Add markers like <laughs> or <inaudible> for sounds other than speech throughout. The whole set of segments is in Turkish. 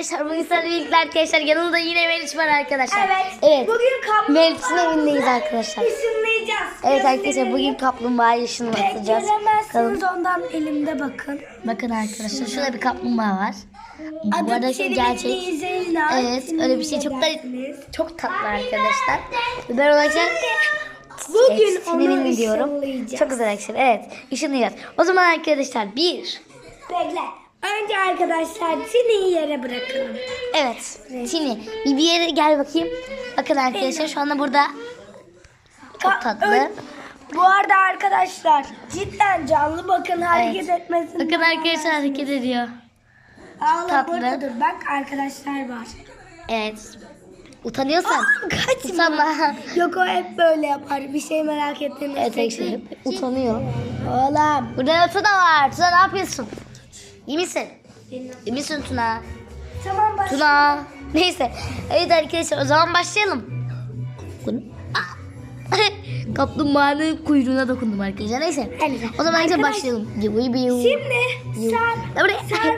Arkadaşlar bugün sizlerle birlikte arkadaşlar yanımda yine Meriç var arkadaşlar. Evet. Evet. Bugün kaplumbağa Meriç'in evindeyiz arkadaşlar. ışınlayacağız. Evet arkadaşlar bugün kaplumbağayı ışınlatacağız. Bakalım. göremezsiniz ondan elimde bakın. Bakın arkadaşlar şurada bir kaplumbağa var. Bu Adı arada Çelik gerçek. Evet öyle bir şey çok da çok tatlı arkadaşlar. Ben olacak. Bugün Evet, onu sinirimi diyorum. ışınlayacağız. Çok güzel arkadaşlar. Evet ışınlayacağız. O zaman arkadaşlar bir. Bekle. Önce arkadaşlar Tini'yi yere bırakalım. Evet. Tini bir, bir yere gel bakayım. Bakın arkadaşlar şu anda burada. Çok tatlı. Bu arada arkadaşlar cidden canlı bakın hareket etmesin. Bakın arkadaşlar hareket ediyor. Allah tatlı. burada dur bak arkadaşlar var. Evet. Utanıyorsan. Kaçma. Utanma. Yok o hep böyle yapar. Bir şey merak ettiğini. Evet hep utanıyor. Oğlum. Burada Tuna var. Tuna ne yapıyorsun? İyi misin? İyi misin Tuna? Tamam başla. Tuna. Neyse. Evet arkadaşlar o zaman başlayalım. <laughs> Kaplumbağanın kuyruğuna dokundum arkadaşlar. Neyse. O zaman arkadaşlar Arkadaş- başlayalım. Şimdi sen Ya sen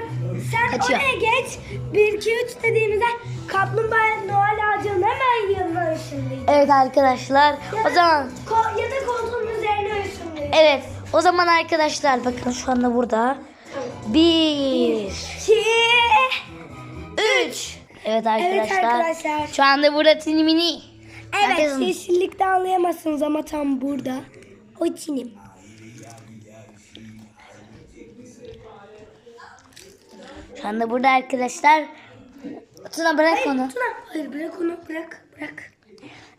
sen Kaçıyor. oraya geç. 1 2 3 dediğimizde kaplumbağa Noel ağacının hemen yanına ışınlayacak. Evet arkadaşlar. O zaman Ko- ya da koltuğun üzerine ışınlayacak. evet. O zaman arkadaşlar bakın şu anda burada. Bir. 2 Üç. Evet arkadaşlar. Evet arkadaşlar. Şu anda burada Tini Mini. Evet Herkesin- yeşillikte anlayamazsınız ama tam burada. O çinim. Şu anda burada arkadaşlar. Tuna bırak Hayır, onu. Tuna. Hayır bırak onu bırak bırak.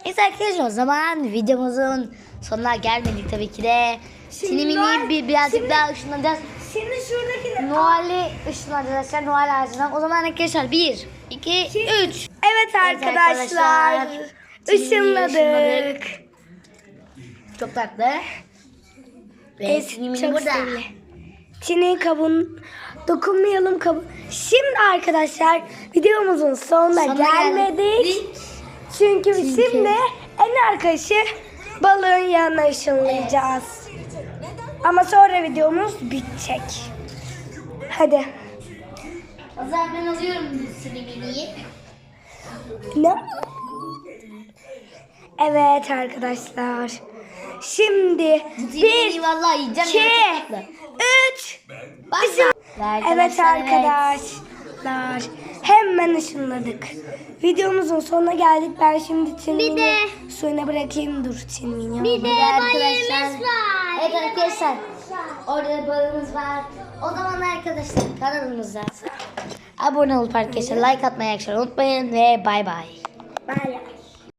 Neyse arkadaşlar o zaman videomuzun sonuna gelmedik tabii ki de. Şimdi Tini Noel- Mini'yi bir, birazcık şimdi- daha ışınlanacağız. Şuradaki Noel'i ışınlanacağız arkadaşlar. Noel ağacından. O zaman arkadaşlar bir, iki, üç. Evet arkadaşlar. Işınladık. Çok tatlı. Ve Evet, Tini Mini çok burada. sevimli. Çin'in kabuğun dokunmayalım kabuğu. Şimdi arkadaşlar videomuzun sonuna, Sonuna gelmedik. geldik. Çünkü, şimdi en arkadaşı balığın yanına ışınlayacağız. Ama sonra videomuz bitecek. Hadi. O zaman ben alıyorum Tini Mini'yi. Ne? Evet arkadaşlar. Şimdi bir, vallahi yiyeceğim. iki, üç. Başla. Evet arkadaşlar. Hemen ışınladık. Videomuzun sonuna geldik. Ben şimdi Çinli'ni de- suyuna bırakayım. Dur Çinli'ni. Bir de arkadaşlar. Arkadaşlar. Orada balığımız var. O zaman arkadaşlar kanalımıza abone olup arkadaşlar like atmayı unutmayın ve bay bay. Bay bay.